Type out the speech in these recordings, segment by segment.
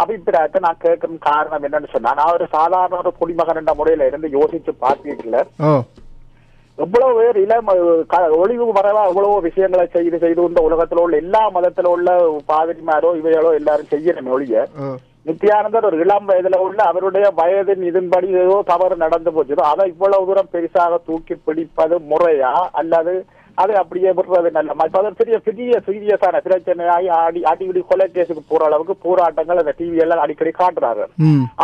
அபிப்பிராயத்தை நான் கேட்கும் காரணம் என்னன்னு சொன்னா நான் ஒரு சாதாரண ஒரு குடிமகன் என்ற முறையில இருந்து யோசிச்சு பார்த்துக்கல எவ்வளவு பேர் இளம் ஒளிவு மறைவா எவ்வளவு விஷயங்களை செய்து செய்து இந்த உலகத்துல உள்ள எல்லா மதத்துல உள்ள பாதிரிமாரோ இவைகளோ எல்லாரும் செய்யணும் ஒழிய நித்யானந்தர் ஒரு இளம் வயதுல உள்ள அவருடைய வயதின் இதன்படி ஏதோ தவறு நடந்து போச்சதோ அதை இவ்வளவு தூரம் பெருசாக தூக்கி பிடிப்பது முறையா அல்லது அதை அப்படியே விடுறது நல்ல இப்ப அது பெரிய பெரிய சீரியஸான பிரச்சனையாகி அடி அடிக்கடி கொலை கேஸுக்கு போற அளவுக்கு போராட்டங்கள் அந்த டிவி எல்லாம் அடிக்கடி காட்டுறாரு.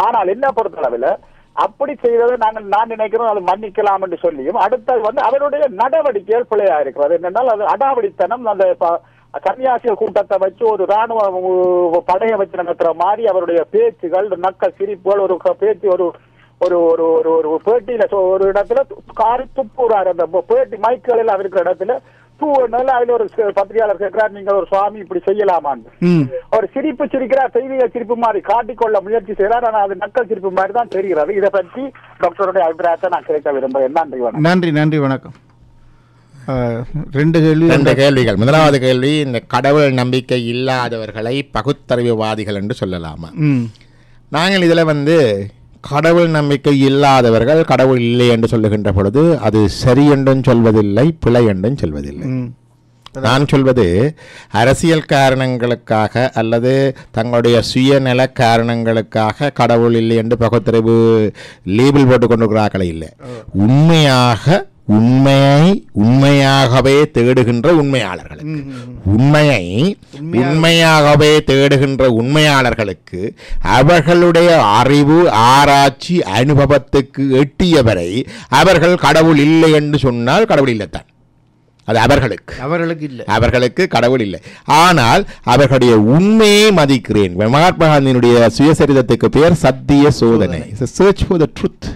ஆனால் என்ன பொறுத்தளவில் அப்படி செய்ததை நாங்கள் நான் நினைக்கிறோம் அது மன்னிக்கலாம் என்று சொல்லியும் அடுத்தது வந்து அவருடைய நடவடிக்கைகள் பிழையா இருக்கிறது. என்னென்னால் அது அடாவடித்தனம் அந்த கன்னியாசிகள் கூட்டத்தை வச்சு ஒரு ராணுவ படையை வச்சு நடத்துற மாதிரி அவருடைய பேச்சுகள் நக்க சிரிப்புகள் ஒரு பேச்சு ஒரு ஒரு ஒரு ஒரு ஒரு பேட்டியில ஒரு இடத்துல காரி துப்புறாரு அந்த பேட்டி மைக்குகளில் இருக்கிற இடத்துல தூவனால அதுல ஒரு பத்திரிகையாளர் கேட்கிறார் நீங்க ஒரு சுவாமி இப்படி செய்யலாமான்னு. ம். ஒரு சிரிப்பு சிரிக்கிறார் தெய்வீக சிரிப்பு மாதிரி காட்டிக்கொள்ள முயற்சி செய்கிறார். ஆனால் அது நக்கல் சிரிப்பு மாதிரி தான் தெரிகிறது. இதை பற்றி டாக்டருடைய அபிப்பிராயத்தை நான் கேட்க விரும்புகிறேன். நன்றி வணக்கம். நன்றி நன்றி வணக்கம். ரெண்டு கேள்வி. ரெண்டு கேள்விகள். முதலாவது கேள்வி இந்த கடவுள் நம்பிக்கை இல்லாதவர்களை பகுத்தறிவுவாதிகள் என்று சொல்லலாமா? ம். நாங்கள் இதில் வந்து கடவுள் நம்பிக்கை இல்லாதவர்கள் கடவுள் இல்லை என்று சொல்லுகின்ற பொழுது அது சரி என்றும் சொல்வதில்லை பிழை என்றும் சொல்வதில்லை. நான் சொல்வது அரசியல் காரணங்களுக்காக அல்லது தங்களுடைய சுயநல காரணங்களுக்காக கடவுள் இல்லை என்று பகுத்தறிவு லேபிள் போட்டு கொண்டிருக்கிறார்களே இல்லை. உண்மையாக உண்மையை உண்மையாகவே தேடுகின்ற உண்மையாளர்கள் உண்மையை உண்மையாகவே தேடுகின்ற உண்மையாளர்களுக்கு அவர்களுடைய அறிவு ஆராய்ச்சி அனுபவத்துக்கு எட்டியவரை அவர்கள் கடவுள் இல்லை என்று சொன்னால் கடவுள் இல்லைத்தான். அது அவர்களுக்கு. அவர்களுக்கு இல்லை. அவர்களுக்கு கடவுள் இல்லை. ஆனால் அவர்களுடைய உண்மையை மதிக்கிறேன். மகாத்மா காந்தியினுடைய சுயசரிதத்துக்கு பெயர் சத்திய சோதனை. Search for the truth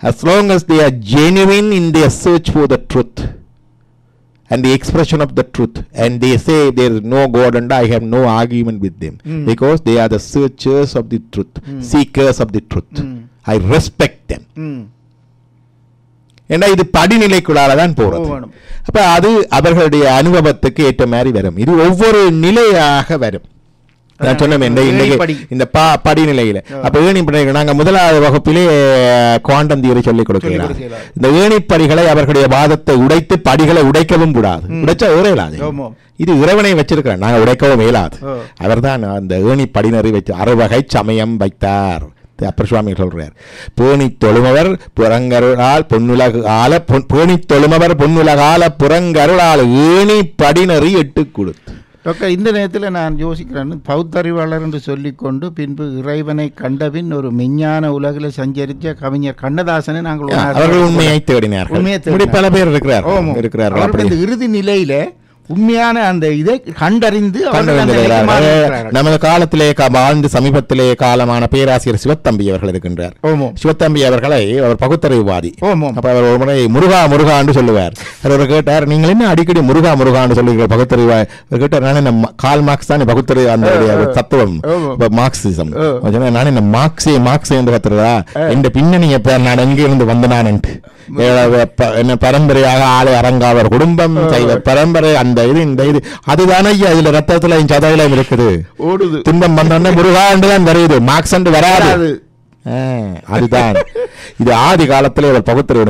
as long as they are genuine in their search for the truth and the expression of the truth and they say there is no god and i have no argument with them because they are the searchers of the truth seekers of the truth i respect them ம் ஏன்னா இது படிநிலைக்குள்ளால தான் போறது போகணும். அப்ப அது அவர்களுடைய அனுபவத்துக்கு ஏற்ற மாதிரி வரும் இது ஒவ்வொரு நிலையாக வரும் நான் சொன்னேன் இந்த இன்னைக்கு. இந்த பா படிநிலையில. அப்ப ஏணிப்படி நாங்க முதலாவது வகுப்பிலே குவாண்டம் தியரி சொல்லிக் கொடுக்கிறோம் கொடுக்கிறார். இந்த ஏணிப்படிகளை அவர்களுடைய வாதத்தை உடைத்து படிகளை உடைக்கவும் கூடாது. உடைச்சா ஆமாம். இது இறைவனை வச்சிருக்கிறேன் நாங்க உடைக்கவும் இயலாது ஓ. அவர்தான் அந்த ஏணி படினறி வச்சு அறுவகை சமயம் வைத்தார். அப்பர் சுவாமி சொல்றார். பேணி தொழுமவர் புறங்கருளால் பொன்னுலகு ஆல பொன்- பேணி தொழுமவர் பொன்னுலகால புறங்கருளால் ஏணி படினறி எட்டு கொடுத்து. டாக்டர் இந்த நேரத்தில் நான் யோசிக்கிறேன் பௌத்தறிவாளர் என்று சொல்லிக்கொண்டு பின்பு இறைவனை கண்டபின் ஒரு மெஞ்ஞான உலகில் சஞ்சரித்த கவிஞர் கண்ணதாசனை நாங்கள். அவர்கள் உண்மையை தேடினார்கள் உண்மையை தேடினார். பல பேர் இருக்கிறார் இந்த இறுதி நிலையில உண்மையான அந்த இதை கண்டறிந்து. நமது காலத்திலே வாழ்ந்து சமீபத்திலே காலமான பேராசிரியர் சிவத்தம்பி அவர்கள் இருக்கின்றார். சிவத்தம்பி அவர்களை அவர் பகுத்தறிவுவாதி. அப்ப அவர் ஒரு முறை முருகா முருகா என்று சொல்லுவார். அவர் கேட்டார் நீங்கள் என்ன அடிக்கடி முருகா முருகான்னு சொல்லுவீங்க பகுத்தறிவா அவர் கேட்டார் நான் என்ன ம- கால் மார்க்ஸ் தான் பகுத்தறிவு அந்த தத்துவம். மார்க்சிசம். நான் என்ன மார்க்ஸே மார்க்ஸே என்று கத்துறதா இந்த பின்னணி எப்ப நான் எங்க இருந்து வந்தனான்ட்டு. என்ன பரம்பரையாக ஆளை அரங்காவர் குடும்பம் பரம்பரை அந்த இது இந்த இது. அதுதானே ஐயா இதுல ரத்தத்துல சதையிலும் இருக்குது. ஓடுது. துன்பம் வந்தோடனே முருகா தான் வருது மார்க்ஸ் வராது. அதுதான். இது ஆதி காலத்திலே ஒரு பகுத்தறிவு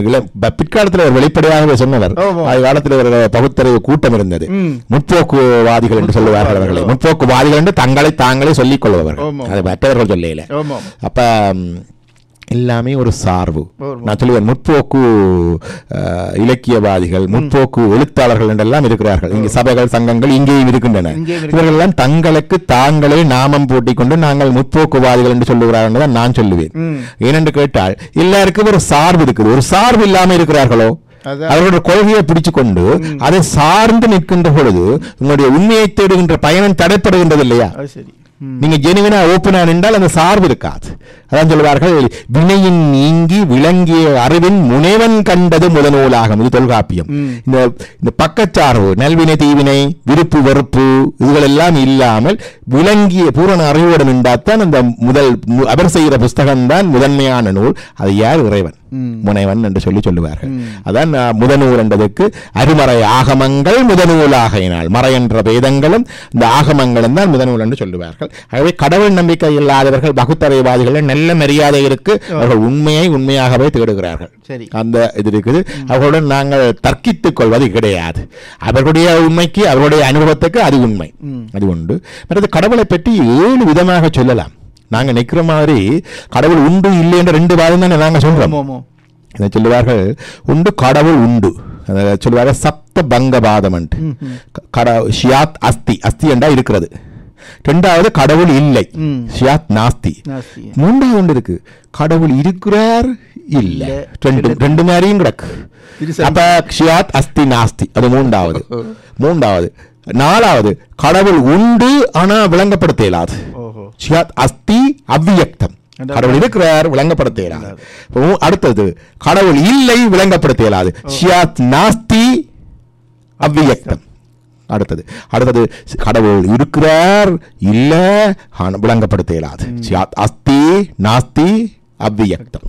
பிற்காலத்தில் ஒரு வெளிப்படையாகவே சொன்னவர். ஆதி காலத்தில் ஒரு பகுத்தறிவு கூட்டம் இருந்தது. முற்போக்குவாதிகள் என்று சொல்லுவார்கள் அவர்களை. முற்போக்குவாதிகள் என்று தங்களை தாங்களே சொல்லிக் கொள்பவர்கள். ஆமா. அது மற்றவர்கள் சொல்லல அப்ப எல்லாமே ஒரு சார்பு. நான் சொல்லுவேன் முற்போக்கு இலக்கியவாதிகள் முற்போக்கு எழுத்தாளர்கள் என்றெல்லாம் இருக்கிறார்கள் இங்கே சபைகள் சங்கங்கள் இங்கேயும் இருக்கின்றன இங்கேயும் இருக்கு. இவர்கள் எல்லாம் தங்களுக்கு தாங்களே நாமம் பூட்டிக் கொண்டு நாங்கள் முற்போக்குவாதிகள் என்று சொல்லுகிறார்கள் தான் நான் சொல்லுவேன். ஏனென்று கேட்டால் எல்லாருக்கும் ஒரு சார்பு இருக்குது ஒரு சார்பு இல்லாம இருக்கிறார்களோ. அவர்களுடைய கொள்கையை பிடிச்சு கொண்டு அதை சார்ந்து நிற்கின்ற பொழுது உங்களுடைய உண்மையை தேடுகின்ற பயணம் தடைப்படுகின்றது இல்லையா. நீங்க ஜெனுவினா ஓப்பனா நின்றால் அந்த சார்பு இருக்காது. அதான் சொல்வார்கள் வினையின் நீங்கி விளங்கிய அறிவின் முனைவன் கண்டது முதநூலாகும் இது தொல்காப்பியம். ம். இந்த இந்த பக்கச்சார்பு நல்வினை தீவினை விருப்பு வெறுப்பு இதுகள் எல்லாம் இல்லாமல் விளங்கிய பூரண அறிவோடு நின்றாத்தான் அந்த முதல் அவர் செய்கிற புஸ்தகம் தான் முதன்மையான நூல். அது யார் இறைவன். முனைவன் என்று சொல்லி சொல்லுவார்கள். அதான் முதநூல் என்பதற்கு அருமறை ஆகமங்கள் முதநூலாகையினால் மறை என்ற வேதங்களும் இந்த ஆகமங்களும் தான் முதநூல் என்று சொல்லுவார்கள். ஆகவே கடவுள் நம்பிக்கை இல்லாதவர்கள் பகுத்தறைவாதிகள் நல்ல மரியாதை இருக்கு அவர்கள் உண்மையை உண்மையாகவே தேடுகிறார்கள். சரி. அந்த இது இருக்குது. அவர்களுடன் நாங்கள் தர்க்கித்துக் கொள்வது கிடையாது. அவர்களுடைய உண்மைக்கு அவர்களுடைய அனுபவத்துக்கு அது உண்மை. அது உண்டு. மற்றது கடவுளை பற்றி ஏழு விதமாக சொல்லலாம். நாங்க நிக்கிற மாதிரி கடவுள் உண்டு இல்லை என்ற ரெண்டு வாதம் தானே நாங்க சொல்றோம். ஆமாம் ஆமாம். இதை சொல்லுவார்கள் உண்டு கடவுள் உண்டு. சொல்லுவார்கள் சப்த பங்கவாதம் கட ஷியாத் அஸ்தி. அஸ்தி என்றா இருக்கிறது. ரெண்டாவது கடவுள் இல்லை. ஷியாத் நாஸ்தி. மூன்றாவது ஒன்று இருக்கு. கடவுள் இருக்கிறார் இல்ல. ரெண்டு ரெண்டு மாதிரியும் கிடக்கு. அப்ப ஷியாத் அஸ்தி நாஸ்தி. அது மூன்றாவது. மூன்றாவது. நாலாவது கடவுள் உண்டு ஆனா விளங்கப்படுத்த இயலாது ஷியாத் அஸ்தி அவ்வியக்தம் கடவுள் இருக்கிறார் விளங்கப்படுத்த இயலாது அடுத்தது கடவுள் இல்லை விளங்கப்படுத்த இயலாது ஷியாத் நாஸ்தி அவ்வியக்தம் அடுத்தது அடுத்தது கடவுள் இருக்கிறார் இல்ல விளங்கப்படுத்த இயலாது ஷியாத் அஸ்தி நாஸ்தி அவ்வியக்தம்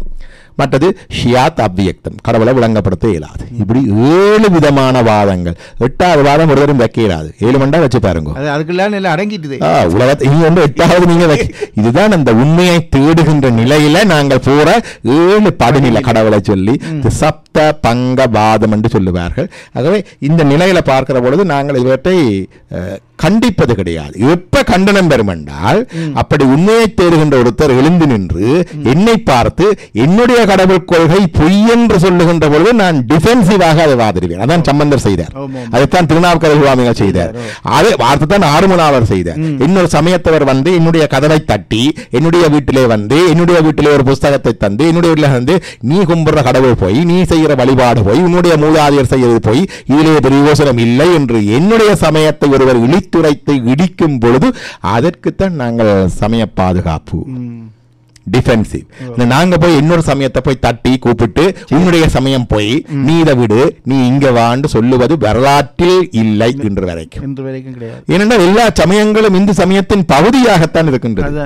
மற்றது ஷியாத் அவ்வியக்தம். கடவுளை விளங்கப்படுத்த இயலாது. இப்படி ஏழு விதமான வாதங்கள். எட்டாவது வாதம் ஒருவரும் வைக்க இயலாது. ஏழு மண்டா வச்சு பாருங்க. அது அதுக்கெல்லாம் எல்லாம் அடங்கிட்டுது. ஆ, உலகத்தை இங்க வந்து எட்டாவது நீங்க வைக்க- இதுதான் அந்த உண்மையை தேடுகின்ற நிலையில நாங்கள் போற ஏழு படிநிலை கடவுளை சொல்லி இது சப்த பங்க வாதம் என்று சொல்லுவார்கள். ஆகவே இந்த நிலையில பார்க்கிற பொழுது நாங்கள் இவற்றை கண்டிப்பது கிடையாது. எப்ப கண்டனம் பெறும் என்றால் அப்படி உண்மையை தேடுகின்ற ஒருத்தர் எழுந்து நின்று என்னை பார்த்து என்னுடைய கடவுள் கொள்கை பொய் என்று சொல்லுகின்ற பொழுது நான் டிஃபென்சிவாக அதை வாதிடுவேன். அதான் சம்பந்தர் செய்தார். ஆமாம். அதைத்தான் திருநாவுக்கரசு சுவாமிகள் செய்தார். அதே வார்த்தை தான் ஆறுமனாவர் செய்தார் இன்னொரு சமயத்தவர் வந்து என்னுடைய கதவை தட்டி என்னுடைய வீட்டிலே வந்து என்னுடைய வீட்டிலே ஒரு புஸ்தகத்தை தந்து என்னுடைய வீட்டில் வந்து நீ கும்பிடுற கடவுள் போய் நீ செய்கிற வழிபாடு போய் உன்னுடைய மூலாதியர் செய்யறது போய் இதிலே பிரயோசனம் இல்லை என்று என்னுடைய சமயத்தை ஒருவர் இழித்துரைத்து இடிக்கும் பொழுது அதற்குத்தான் நாங்கள் சமய பாதுகாப்பு. டிஃபென்சிவ் நாங்க போய் இன்னொரு சமயத்தை போய் தட்டி கூப்பிட்டு உன்னுடைய சமயம் போய் நீ இதை விடு நீ இங்க வான்னு சொல்லுவது வரலாற்றில் இல்லை இன்று வரைக்கும். இன்று வரைக்கும் கிடையாது. ஏனென்றால் எல்லா சமயங்களும் இந்து சமயத்தின் பகுதியாகத்தான் இருக்கின்றது.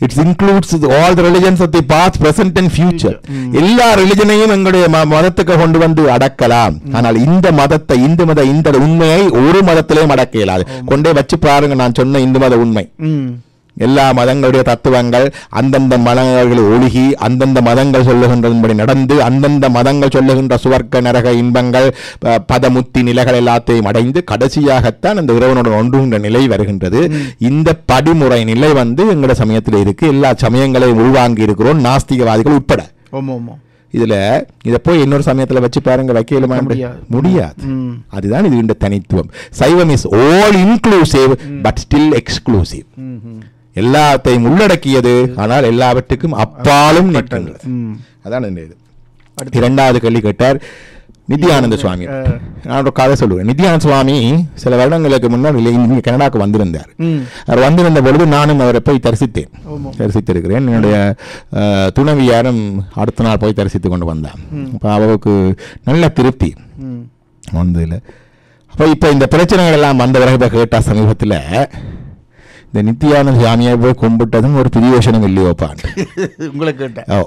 It's includes all the religions of the past present and future எல்லா ரிலிஜனையும் எங்களுடைய மதத்துக்கு கொண்டு வந்து அடக்கலாம். ஆனால் இந்த மதத்தை இந்து மத இந்த உண்மையை ஒரு மதத்திலையும் அடக்க இயலாது. கொண்டே வச்சு பாருங்க நான் சொன்ன இந்து மத உண்மை. ம் எல்லா மதங்களுடைய தத்துவங்கள் அந்தந்த மதங்கள் ஒழுகி அந்தந்த மதங்கள் சொல்லுகின்றபடி நடந்து அந்தந்த மதங்கள் சொல்லுகின்ற சுவர்க்க நரக இன்பங்கள் பதமுத்தி நிலைகள் எல்லாத்தையும் அடைந்து கடைசியாகத்தான் அந்த இறைவனுடன் ஒன்றுகின்ற நிலை வருகின்றது. இந்த படிமுறை நிலை வந்து எங்களோட சமயத்தில் இருக்கு. எல்லா சமயங்களையும் உள்வாங்கி இருக்கிறோம் நாஸ்திகவாதிகள் உட்பட. இதுல இதை போய் இன்னொரு சமயத்துல வச்சு பாருங்க வைக்கலுமா? முடியாது. அதுதான் இது தனித்துவம். Saivam is all inclusive but still exclusive எல்லாத்தையும் உள்ளடக்கியது. ஆனால் எல்லாவற்றுக்கும் அப்பாலும் நிற்கின்றது. அதான் இது. இரண்டாவது கேள்வி கேட்டார் நித்யானந்த சுவாமி. நான் ஒரு கதை சொல்லுவேன். நித்யானந்த சுவாமி சில வருடங்களுக்கு முன்னால் இங்க கனடாக்கு வந்திருந்தார். அவர் வந்திருந்த பொழுது நானும் அவரை போய் தரிசித்தேன். தரிசித்திருக்கிறேன். என்னுடைய துணைவியாரும் அடுத்த நாள் போய் தரிசித்து கொண்டு வந்தான். அப்போ அவருக்கு நல்ல திருப்தி. வந்ததில்ல அப்போ இப்போ இந்த பிரச்சனைகள் எல்லாம் வந்த பிறகு இப்போ கேட்டா சமீபத்தில் இந்த நித்யானந்த சுவாமியை போய் கும்பிட்டதும் ஒரு பிரியோசனம் இல்லையோப்பான் உங்களை கேட்டேன். ஓ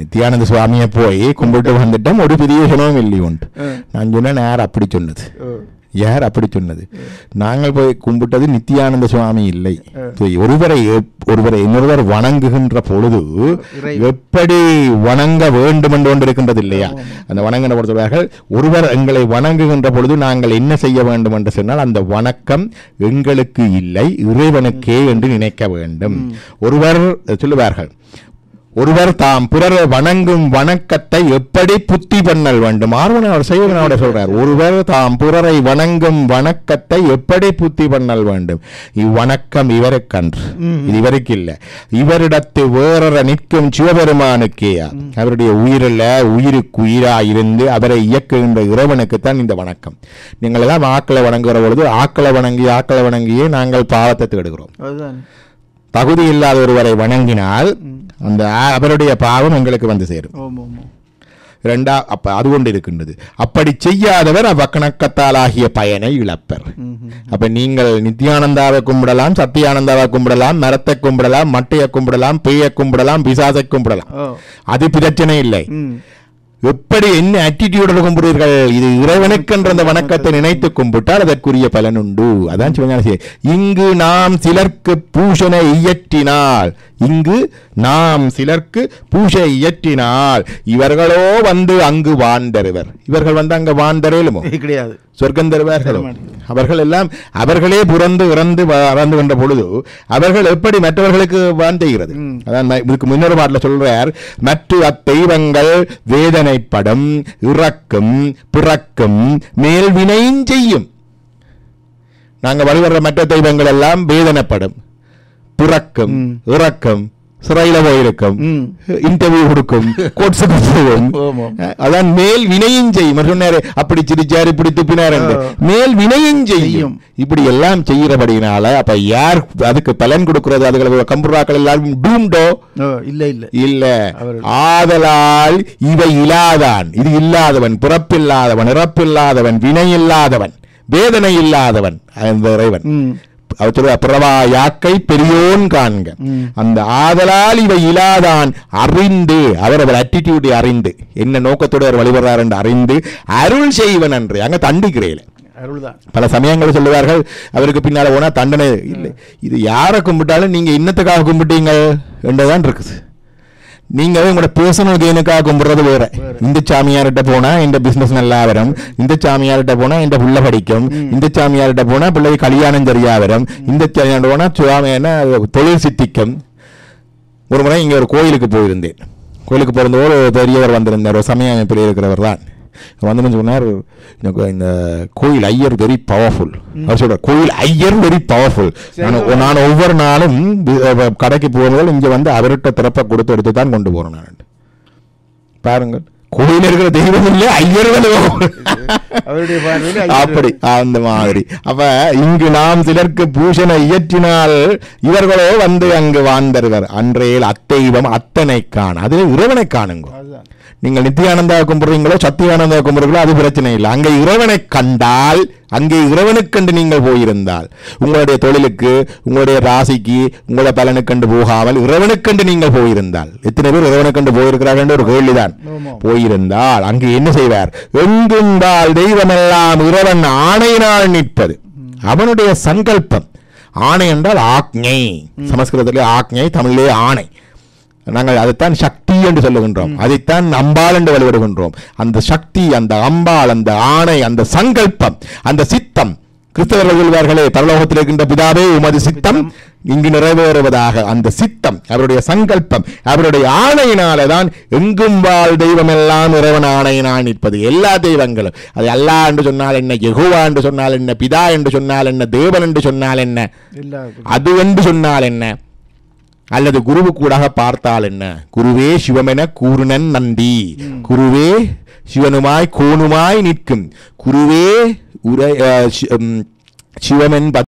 நித்யானந்த சுவாமியை போய் கும்பிட்டு வந்துட்டோம் ஒரு பிரியோசனமும் இல்லையோன்ட்டு. நான் சொன்னேன் யார் அப்படி சொன்னது. யார் அப்படி சொன்னது? நாங்கள் போய் கும்பிட்டது நித்யானந்த சுவாமி இல்லை. ஒருவரை ஒருவரை இன்னொருவர் வணங்குகின்ற பொழுது எப்படி வணங்க வேண்டும் என்று ஒன்று இருக்கின்றது இல்லையா அந்த வணங்கின பொழுது ஒருவர் எங்களை வணங்குகின்ற பொழுது நாங்கள் என்ன செய்ய வேண்டும்? என்று சொன்னால் அந்த வணக்கம் எங்களுக்கு இல்லை இறைவனுக்கே என்று நினைக்க வேண்டும். ஒருவர் சொல்லுவார்கள் ஒருவர் தாம் பிறரை வணங்கும் வணக்கத்தை எப்படி புத்தி பண்ணல் வேண்டும்? ஆர்வன் அவர் செய்வனோட சொல்றார். ஒருவர் தாம் பிறரை வணங்கும் வணக்கத்தை எப்படி புத்தி பண்ணல் வேண்டும்? இவ்வணக்கம் இவருக்கன்று. இது இவருக்கு இல்ல. இவரிடத்து வேறற நிற்கும் சிவபெருமானுக்கேயா அவருடைய உயிரில் உயிருக்கு உயிரா இருந்து அவரை இயக்குகின்ற இறைவனுக்குத்தான் இந்த வணக்கம். நீங்கள் எல்லாம் ஆக்களை வணங்குகிற பொழுது ஆக்களை வணங்கி ஆக்களை வணங்கியே நாங்கள் பாவத்தை தேடுகிறோம். தகுதி இல்லாத ஒருவரை வணங்கினால் அந்த அவருடைய பாவம் எங்களுக்கு வந்து சேரும். ரெண்டா அப்ப அது கொண்டு இருக்கின்றது. அப்படி செய்யாதவர் அவ்வக்கணக்கத்தாலாகிய பயனை இழப்பர். அப்ப நீங்கள் நித்யானந்தாவை கும்பிடலாம் சத்தியானந்தாவை கும்பிடலாம் மரத்தை கும்பிடலாம் மட்டையை கும்பிடலாம் பேயை கும்பிடலாம் பிசாசை கும்பிடலாம். அது பிரச்சனை இல்லை. எப்படி என்ன ஆட்டிடியூடோட கும்பிடுவீர்கள்? இது இறைவனுக்கென்ற அந்த வணக்கத்தை நினைத்து கும்பிட்டால் அதற்குரிய பலன் உண்டு. அதான் சிவஞான இங்கு நாம் சிலர்க்கு பூஷனை இயற்றினால் இங்கு நாம் சிலர்க்கு பூஷை இயற்றினால் இவர்களோ வந்து அங்கு வாண்டருவர் இவர்கள் வந்து அங்க வாண்டரேலுமோ கிடையாது. சொர்க்கம் தருவார்களோ. அவர்கள் எல்லாம் அவர்களே புறந்து இறந்து வறந்து கொண்ட பொழுது அவர்கள் எப்படி மற்றவர்களுக்கு வான் செய்கிறது. அதான் இதுக்கு முன்னொரு பாட்டில் சொல்றார் மற்ற அத்தெய்வங்கள் வேதனைப்படும் இறக்கும் பிறக்கும் மேல் வினையும் செய்யும் நாங்க வழிபடுற மற்ற தெய்வங்கள் எல்லாம் வேதனைப்படும் பிறக்கும். இறக்கும் சிறையில போயிருக்கும். இன்டர்வியூ கொடுக்கும். கோட்ஸுக்கு போகும். அதான் மேல் வினையும் செய்யும். சொன்னாரு அப்படி சிரிச்சாரு இப்படி துப்பினார். மேல் வினையும் செய்யும். இப்படி எல்லாம் செய்யறபடினால அப்ப யார் அதுக்கு பலன் கொடுக்கிறது? அதுகளை கம்புராக்கள் எல்லாரும் டூம்டோ இல்லை இல்லை. இல்ல. ஆதலால் இவை இல்லாதான். இது இல்லாதவன் பிறப்பில்லாதவன் இறப்பில்லாதவன் வினை இல்லாதவன் வேதனை இல்லாதவன் அந்த இறைவன். அவர் சொல்ற பிறவா யாக்கை பெரியோன் காண்க. அந்த ஆதலால் இவை இலாதான் அறிந்து அவர் அவர் அட்டிடியூடை அறிந்து என்ன நோக்கத்தோடு அவர் வழிபடுறார் என்று அறிந்து அருள் செய்வன் என்று அங்க தண்டிக்கிறேன் பல சமயங்கள் சொல்லுவார்கள் அவருக்கு பின்னால போனா தண்டனை இல்லை. இது யாரை கும்பிட்டாலும் நீங்க இன்னத்துக்காக கும்பிட்டீங்க என்றுதான் இருக்குது. நீங்க உங்களோட பர்சனல் கெயினுக்காக கும்பிடுறது வேற. இந்த சாமியார்கிட்ட போனா இந்த பிசினஸ் நல்லா வரும். இந்த சாமியார்கிட்ட போனா இந்த புள்ள படிக்கும். இந்த சாமியார்கிட்ட போனா பிள்ளை கல்யாணம் சரியா வரும். இந்த சாமியார்கிட்ட போனா சுவாமி என்ன தொழில் சித்திக்கும். ஒரு முறை இங்க ஒரு கோயிலுக்கு போயிருந்தேன். கோயிலுக்கு ஒரு பெரியவர் வந்திருந்தார். ஒரு சமய அமைப்பில் இருக்கிறவர் தான். வந்து சொன்னார் எனக்கு இந்த கோயில் ஐயர் வெரி பவர்ஃபுல் அவர் சொல்றார் கோயில் ஐயர் வெரி பவர்ஃபுல் நான் ஒவ்வொரு நாளும் கடைக்கு போகும்போது இங்க வந்து அவர்கிட்ட திறப்பை கொடுத்து எடுத்து தான் கொண்டு போறேன் நான். பாருங்கள் கோயில் இருக்கிற தெய்வம் இல்லை ஐயர்களும் அவருடைய பார்வையில் ஐயர். அப்படி அந்த மாதிரி. அப்ப இங்கு நாம் சிலருக்கு பூஷணை இயற்றினால் இவர்களோ வந்து அங்கு வாழ்ந்தருவர். அன்றையில் அத்தெய்வம் அத்தனை காண அது இறைவனை காணுங்க நீங்கள் நித்தியானந்தா கும்பிடுறீங்களோ சத்தியானந்தா கும்பிடுறீங்களோ அது பிரச்சனை இல்லை. அங்கே இறைவனை கண்டால் அங்கே இறைவனுக்கென்று நீங்கள் போயிருந்தால் உங்களுடைய தொழிலுக்கு உங்களுடைய ராசிக்கு உங்களுடைய பலனுக்கென்று போகாமல் இறைவனுக்கென்று நீங்கள் போயிருந்தால். எத்தனை பேர் இறைவனுக்கென்று போயிருக்கிறார்கள் என்ற ஒரு கேள்விதான். போயிருந்தால் அங்கு என்ன செய்வார்? எங்குந்தால் தெய்வமெல்லாம் இறைவன் ஆணையினால் நிற்பது. அவனுடைய சங்கல்பம். ஆணை என்றால் ஆக்ஞை. சமஸ்கிருதத்திலே ஆக்ஞை தமிழிலே ஆணை. நாங்கள் அதைத்தான் சக்தி என்று சொல்லுகின்றோம். அதைத்தான் அம்பாள் என்று வழிபடுகின்றோம். அந்த சக்தி அந்த அம்பாள் அந்த ஆணை அந்த சங்கல்பம் அந்த சித்தம். கிறிஸ்தவர்கள் சொல்வார்களே பரலோகத்தில் இருக்கின்ற பிதாவே உமது சித்தம். இங்கு நிறைவேறுவதாக. அந்த சித்தம் அவருடைய சங்கல்பம் அவருடைய ஆணையினால தான் எங்கும் வாழ் தெய்வம் எல்லாம் இறைவன் ஆணையினால் நிற்பது. எல்லா தெய்வங்களும். அது அல்லா என்று சொன்னால் என்ன யெகோவா என்று சொன்னால் என்ன பிதா என்று சொன்னால் என்ன தேவன் என்று சொன்னால் என்ன? அது என்று சொன்னால் என்ன? அல்லது குருவு கூடாக பார்த்தால் என்ன? குருவே சிவமென கூறுனன் நந்தி. குருவே சிவனுமாய் கோணுமாய் நிற்கும். குருவே உரை அஹ், சி- உம், சிவமென்